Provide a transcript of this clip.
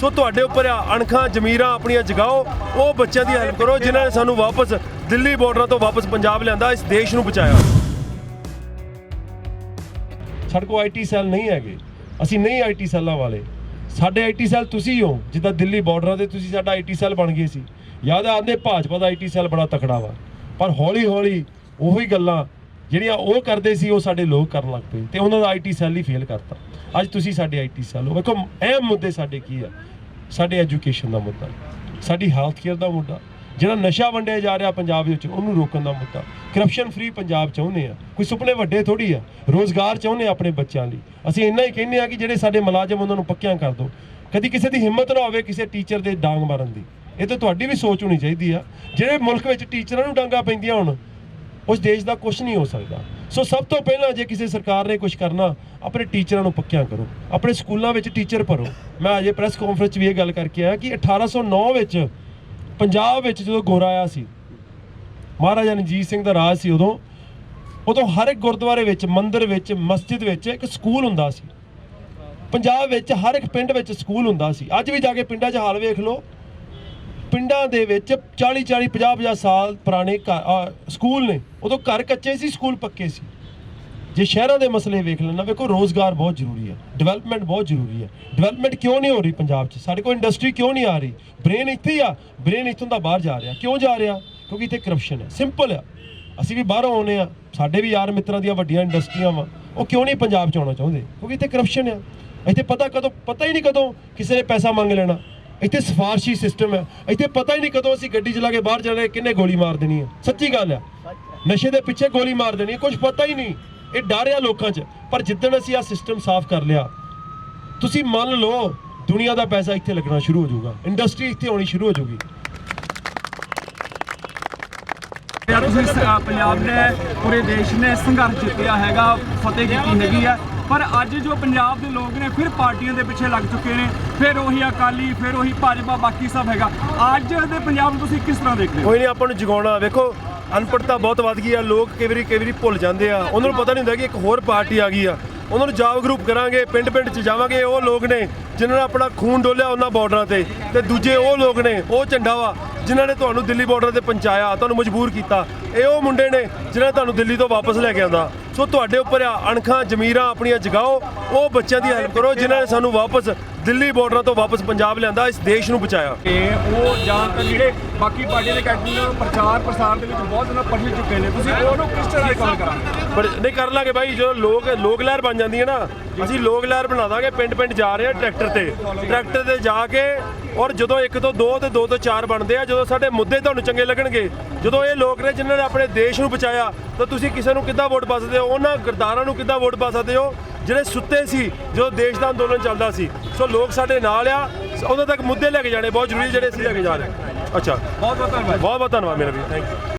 ਸੋ ਤੁਹਾਡੇ ਉੱਪਰ ਆ ਅਣਖਾਂ ਜ਼ਮੀਰਾਂ ਆਪਣੀਆਂ ਜਗਾਓ, ਉਹ ਬੱਚਿਆਂ ਦੀ ਹੈਲਪ ਕਰੋ, ਜਿਨ੍ਹਾਂ ਨੇ ਸਾਨੂੰ ਵਾਪਸ ਦਿੱਲੀ ਬਾਰਡਰਾਂ ਤੋਂ ਵਾਪਸ ਪੰਜਾਬ ਲਿਆਂਦਾ, ਇਸ ਦੇਸ਼ ਨੂੰ ਬਚਾਇਆ। ਸਾਡੇ ਕੋਲ ਆਈਟੀ ਸੈੱਲ ਨਹੀਂ ਹੈਗੇ। ਅਸੀਂ ਨਹੀਂ ਆਈਟੀ ਸੈੱਲਾਂ ਵਾਲੇ। ਸਾਡੇ ਆਈਟੀ ਸੈੱਲ ਤੁਸੀਂ ਹੋ, ਜਿੱਦਾਂ ਦਿੱਲੀ ਬਾਰਡਰਾਂ ਤੇ ਤੁਸੀਂ ਸਾਡਾ ਆਈਟੀ ਸੈੱਲ ਬਣ ਗਏ ਸੀ। ਯਾਦ ਆਉਂਦੇ ਭਾਜਪਾ ਦਾ ਆਈਟੀ ਸੈੱਲ ਬੜਾ ਤਕੜਾ ਵਾ। ਪਰ ਹੌਲੀ ਹੌਲੀ ਉਹੀ ਗੱਲਾਂ ਜਿਹੜੀਆਂ ਉਹ ਕਰਦੇ ਸੀ, ਉਹ ਸਾਡੇ ਲੋਕ ਕਰਨ ਲੱਗ ਪਏ ਤੇ ਉਹਨਾਂ ਦਾ ਆਈਟੀ ਸੈੱਲ ਹੀ ਫੇਲ ਕਰਤਾ। ਅੱਜ ਤੁਸੀਂ ਸਾਡੇ ਆਈਟੀ ਸੈੱਲ ਹੋ। ਵੇਖੋ ਅਹਿਮ ਮੁੱਦੇ ਸਾਡੇ ਕੀ ਆ? ਸਾਡੇ ਐਜੂਕੇਸ਼ਨ ਦਾ ਮੁੱਦਾ, ਸਾਡੀ ਹੈਲਥ ਕੇਅਰ ਦਾ ਮੁੱਦਾ। ਜਿਹੜਾ ਨਸ਼ਾ ਵੰਡਿਆ ਜਾ ਰਿਹਾ ਪੰਜਾਬ ਵਿੱਚ, ਉਹਨੂੰ ਰੋਕਣ ਦਾ ਮੁੱਦਾ। ਕਰਪਸ਼ਨ ਫ੍ਰੀ ਪੰਜਾਬ ਚਾਹੁੰਦੇ ਆ। ਕੋਈ ਸੁਪਨੇ ਵੱਡੇ ਥੋੜੀ ਆ। ਰੋਜ਼ਗਾਰ ਚਾਹੁੰਦੇ ਆ ਆਪਣੇ ਬੱਚਿਆਂ ਲਈ। ਅਸੀਂ ਇੰਨਾ ਹੀ ਕਹਿੰਦੇ ਆ ਕਿ ਜਿਹੜੇ ਸਾਡੇ ਮੁਲਾਜ਼ਮ ਉਹਨਾਂ ਨੂੰ ਪੱਕਿਆਂ ਕਰ ਦਿਓ। ਕਦੀ ਕਿਸੇ ਦੀ ਹਿੰਮਤ ਨਾ ਹੋਵੇ ਕਿਸੇ ਟੀਚਰ ਦੇ ਡਾਂਗ ਮਾਰਨ ਦੀ। ਇਹ ਤਾਂ ਤੁਹਾਡੀ ਵੀ ਸੋਚ ਹੋਣੀ ਚਾਹੀਦੀ ਆ। ਜਿਹੜੇ ਮੁਲਕ ਵਿੱਚ ਟੀਚਰਾਂ ਨੂੰ ਡਾਂਗਾ ਪੈਂਦੀਆਂ ਹੁਣ ਉਸ ਦੇਸ਼ ਦਾ ਕੁਝ ਨਹੀਂ ਹੋ ਸਕਦਾ। ਸੋ ਸਭ ਤੋਂ ਪਹਿਲਾਂ ਜੇ ਕਿਸੇ ਸਰਕਾਰ ਨੇ ਕੁਝ ਕਰਨਾ, ਆਪਣੇ ਟੀਚਰਾਂ ਨੂੰ ਪੱਕਿਆਂ ਕਰੋ। ਆਪਣੇ ਸਕੂਲਾਂ ਵਿੱਚ ਟੀਚਰ ਭਰੋ। ਮੈਂ ਅਜੇ ਪ੍ਰੈਸ ਕਾਨਫਰੰਸ 'ਚ ਵੀ ਇਹ ਗੱਲ ਕਰਕੇ ਆਇਆ ਕਿ 1809 ਵਿੱਚ ਪੰਜਾਬ ਵਿੱਚ ਜਦੋਂ ਗੋਰਾ ਆਇਆ ਸੀ, ਮਹਾਰਾਜਾ ਰਣਜੀਤ ਸਿੰਘ ਦਾ ਰਾਜ ਸੀ ਉਦੋਂ ਉਦੋਂ ਹਰ ਇੱਕ ਗੁਰਦੁਆਰੇ ਵਿੱਚ, ਮੰਦਿਰ ਵਿੱਚ, ਮਸਜਿਦ ਵਿੱਚ ਇੱਕ ਸਕੂਲ ਹੁੰਦਾ ਸੀ। ਪੰਜਾਬ ਵਿੱਚ ਹਰ ਇੱਕ ਪਿੰਡ ਵਿੱਚ ਸਕੂਲ ਹੁੰਦਾ ਸੀ। ਅੱਜ ਵੀ ਜਾ ਕੇ ਪਿੰਡਾਂ 'ਚ ਹਾਲ ਵੇਖ ਲਓ ਪਿੰਡਾਂ ਦੇ ਵਿੱਚ 40 40 50 50 ਸਾਲ ਪੁਰਾਣੇ ਘਰ- ਸਕੂਲ ਨੇ। ਉਦੋਂ ਘਰ ਕੱਚੇ ਸੀ, ਸਕੂਲ ਪੱਕੇ ਸੀ। ਜੇ ਸ਼ਹਿਰਾਂ ਦੇ ਮਸਲੇ ਵੇਖ ਲੈਣਾ, ਵੇਖੋ, ਰੋਜ਼ਗਾਰ ਬਹੁਤ ਜ਼ਰੂਰੀ ਹੈ। ਡਿਵੈਲਪਮੈਂਟ ਬਹੁਤ ਜ਼ਰੂਰੀ ਹੈ। ਡਿਵੈਲਪਮੈਂਟ ਕਿਉਂ ਨਹੀਂ ਹੋ ਰਹੀ ਪੰਜਾਬ 'ਚ? ਸਾਡੇ ਕੋਲ ਇੰਡਸਟਰੀ ਕਿਉਂ ਨਹੀਂ ਆ ਰਹੀ? ਬ੍ਰੇਨ ਇੱਥੇ ਹੀ ਆ। ਬ੍ਰੇਨ ਇੱਥੋਂ ਦਾ ਬਾਹਰ ਜਾ ਰਿਹਾ। ਕਿਉਂ ਜਾ ਰਿਹਾ? ਕਿਉਂਕਿ ਇੱਥੇ ਕਰਪਸ਼ਨ ਹੈ। ਸਿੰਪਲ ਆ। ਅਸੀਂ ਵੀ ਬਾਹਰੋਂ ਆਉਨੇ ਆ ਸਾਡੇ ਵੀ ਯਾਰ ਮਿੱਤਰਾਂ ਦੀਆਂ ਵੱਡੀਆਂ ਇੰਡਸਟਰੀਆਂ ਵਾ। ਉਹ ਕਿਉਂ ਨਹੀਂ ਪੰਜਾਬ 'ਚ ਆਉਣਾ ਚਾਹੁੰਦੇ? ਕਿਉਂਕਿ ਇੱਥੇ ਕਰਪਸ਼ਨ ਆ। ਇੱਥੇ ਪਤਾ ਕਦੋਂ, ਪਤਾ ਹੀ ਨਹੀਂ ਕਦੋਂ ਕਿਸੇ ਨੇ ਪੈਸਾ ਮੰਗ ਲੈਣਾ। ਇੱਥੇ ਸਿਫਾਰਸ਼ੀ ਸਿਸਟਮ ਹੈ। ਇੱਥੇ ਪਤਾ ਹੀ ਨਹੀਂ ਕਦੋਂ ਅਸੀਂ ਗੱਡੀ ਚਲਾ ਕੇ ਬਾਹਰ ਜਾਣਾ, ਕਿੰਨੇ ਗੋਲੀ ਮਾਰ ਦੇਣੀ ਹੈ। ਸੱਚੀ ਗੱਲ ਆ ਨਸ਼ੇ ਦੇ ਪਿੱਛੇ ਗੋਲੀ ਮਾਰ ਦੇਣੀ ਹੈ। ਕੁਝ ਪਤਾ ਹੀ ਨਹੀਂ। ਇਹ ਡਰ ਆ ਲੋਕਾਂ 'ਚ। ਪਰ ਜਿੱਦਣ ਅਸੀਂ ਆ ਸਿਸਟਮ ਸਾਫ਼ ਕਰ ਲਿਆ, ਤੁਸੀਂ ਮੰਨ ਲਓ ਦੁਨੀਆ ਦਾ ਪੈਸਾ ਇੱਥੇ ਲੱਗਣਾ ਸ਼ੁਰੂ ਹੋ ਜਾਊਗਾ। ਇੰਡਸਟਰੀ ਇੱਥੇ ਆਉਣੀ ਸ਼ੁਰੂ ਹੋ ਜਾਊਗੀ। ਪੰਜਾਬ ਨੇ ਪੂਰੇ ਦੇਸ਼ ਨੇ ਸੰਘਰਸ਼ ਜਿੱਤਿਆ ਹੈਗਾ, ਫਤਿਹ ਕੀਤੀ ਹੈਗੀ ਆ ਪਰ ਅੱਜ ਜੋ ਪੰਜਾਬ ਦੇ ਲੋਕ ਨੇ ਫਿਰ ਪਾਰਟੀਆਂ ਦੇ ਪਿੱਛੇ ਲੱਗ ਚੁੱਕੇ ਨੇ, ਫਿਰ ਉਹੀ ਅਕਾਲੀ, ਫਿਰ ਉਹੀ ਭਾਜਪਾ, ਬਾਕੀ ਸਭ ਹੈਗਾ। ਅੱਜ ਦੇ ਪੰਜਾਬ ਨੂੰ ਤੁਸੀਂ ਕਿਸ ਤਰ੍ਹਾਂ ਦੇਖਦੇ ਹੋ? ਕੋਈ ਨਹੀਂ, ਆਪਾਂ ਨੂੰ ਜਗਾਉਣਾ। ਵੇਖੋ, ਅਨਪੜਤਾ ਬਹੁਤ ਵੱਧ ਗਈ ਆ, ਲੋਕ ਕਈ ਵਾਰੀ ਕਈ ਵਾਰੀ ਭੁੱਲ ਜਾਂਦੇ ਆ। ਉਹਨਾਂ ਨੂੰ ਪਤਾ ਨਹੀਂ ਹੁੰਦਾ ਕਿ ਇੱਕ ਹੋਰ ਪਾਰਟੀ ਆ ਗਈ ਆ। ਉਹਨਾਂ ਨੂੰ ਜਾਗਰੂਕ ਕਰਾਂਗੇ ਪਿੰਡ ਪਿੰਡ 'ਚ ਜਾਵਾਂਗੇ, ਉਹ ਲੋਕ ਨੇ ਜਿਨ੍ਹਾਂ ਨੇ ਆਪਣਾ ਖੂਨ ਡੋਲਿਆ ਉਹਨਾਂ ਬਾਰਡਰਾਂ ਤੇ। ਤੇ ਦੂਜੇ ਉਹ ਲੋਕ ਨੇ, ਉਹ ਝੰਡਾ ਵਾ, ਜਿਨ੍ਹਾਂ ਨੇ ਤੁਹਾਨੂੰ ਦਿੱਲੀ ਬਾਰਡਰ ਤੇ ਪਹੁੰਚਾਇਆ, ਤੁਹਾਨੂੰ ਮਜਬੂਰ ਕੀਤਾ। ਇਹ ਉਹ ਮੁੰਡੇ ਨੇ ਜਿਨ੍ਹਾਂ ਤੁਹਾਨੂੰ ਦਿੱਲੀ ਤੋਂ ਵਾਪਸ ਲੈ ਕੇ ਆਂਦਾ। ਸੋ ਤੁਹਾਡੇ ਉੱਪਰ ਆ ਅਣਖਾਂ ਜ਼ਮੀਰਾਂ ਆਪਣੀਆਂ ਜਗਾਓ ਉਹ ਬੱਚਿਆਂ ਦੀ ਹੈਲਪ ਕਰੋ ਜਿਨ੍ਹਾਂ ਨੇ ਸਾਨੂੰ ਵਾਪਸ ਦਿੱਲੀ ਬਾਰਡਰਾਂ ਤੋਂ ਵਾਪਸ ਪੰਜਾਬ ਲਿਆਂਦਾ ਇਸ ਦੇਸ਼ ਨੂੰ ਬਚਾਇਆ। ਤੇ ਉਹ ਜਾਂ ਤਾਂ ਜਿਹੜੇ ਬਾਕੀ ਪਾਰਟੀਆਂ ਦੇ ਕੈਂਡੀਡੇਟ ਪ੍ਰਚਾਰ ਪ੍ਰਸਾਰ ਦੇ ਵਿੱਚ ਬਹੁਤ ਜ਼ਿਆਦਾ ਪਛੜ ਚੁੱਕੇ ਨੇ। ਤੁਸੀਂ ਉਹਨੂੰ ਕਿਸ ਤਰ੍ਹਾਂ ਗੱਲ ਕਰਾਂਗੇ? ਪਰ ਨਹੀਂ ਕਰ ਲਾਂਗੇ ਬਾਈ ਜਦੋਂ ਲੋਕ ਲੋਕ ਲਹਿਰ ਬਣ ਜਾਂਦੀ ਹੈ ਨਾ ਅਸੀਂ ਲੋਕ ਲਹਿਰ ਬਣਾ ਦਾਂਗੇ ਪਿੰਡ ਪਿੰਡ ਜਾ ਰਹੇ ਆ ਟਰੈਕਟਰ ਤੇ। ਟਰੈਕਟਰ ਤੇ ਜਾ ਕੇ ਔਰ ਜਦੋਂ ਇੱਕ ਤੋਂ ਦੋ ਤੇ ਦੋ ਤੋਂ ਚਾਰ ਬਣਦੇ ਆ ਜਦੋਂ ਸਾਡੇ ਮੁੱਦੇ ਤੁਹਾਨੂੰ ਚੰਗੇ ਲੱਗਣਗੇ ਜਦੋਂ ਇਹ ਲੋਕ ਨੇ ਜਿਨ੍ਹਾਂ ਨੇ ਆਪਣੇ ਦੇਸ਼ ਨੂੰ ਬਚਾਇਆ ਤਾਂ ਤੁਸੀਂ ਕਿਸੇ ਨੂੰ ਕਿੱਦਾਂ ਵੋਟ ਪਾ ਸਕਦੇ ਹੋ? ਉਹਨਾਂ ਗਰਦਾਰਾਂ ਨੂੰ ਕਿੱਦਾਂ ਵੋਟ ਪਾ ਸਕਦੇ ਹੋ? ਜਿਹੜੇ ਸੁੱਤੇ ਸੀ ਜਦੋਂ ਦੇਸ਼ ਦਾ ਅੰਦੋਲਨ ਚੱਲਦਾ ਸੀ। ਸੋ ਲੋਕ ਸਾਡੇ ਨਾਲ ਆ। ਉਦੋਂ ਤੱਕ ਮੁੱਦੇ ਲੈ ਕੇ ਜਾਣੇ ਬਹੁਤ ਜ਼ਰੂਰੀ ਜਿਹੜੇ ਅਸੀਂ ਲੈ ਕੇ ਜਾ ਰਹੇ। ਅੱਛਾ। ਬਹੁਤ ਬਹੁਤ ਧੰਨਵਾਦ। ਬਹੁਤ ਬਹੁਤ ਧੰਨਵਾਦ ਮੇਰਾ ਵੀ ਥੈਂਕ ਯੂ